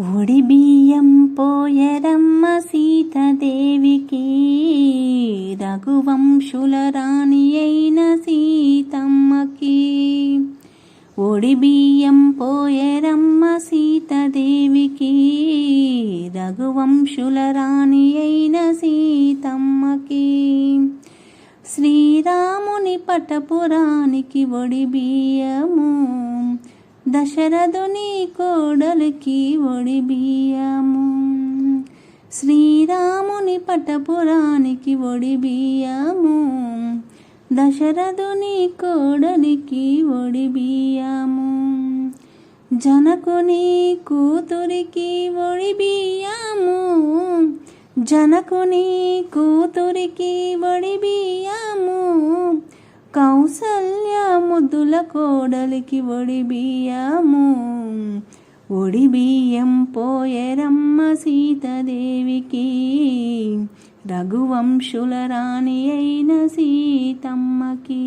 ఒడి బియ్యం పోయరమ్మ సీతదేవికి రఘువంశుల రాణి అయిన సీతమ్మకి. ఒడి బియ్యం పోయరమ్మ సీతదేవికి రఘువంశుల రాణి అయిన సీతమ్మకి. శ్రీరాముని పటపురానికి ఒడి బియ్యము దశరథుని కోడలికి ఒడిబియ్యము శ్రీరాముని పటపురానికి ఒడి బియ్యము. దశరథుని కోడలికి ఒడిబియ్యము జనకుని కూతురికి ఒడిబియ్యము జనకుని కూతురికి ఒడి బియ్యము కౌసల్య ముద్దుల కోడలికి ఒడి బియ్యము. ఒడి బియ్యం పోయరమ్మ సీతదేవికి. రఘువంశుల రాణి అయిన సీతమ్మకి.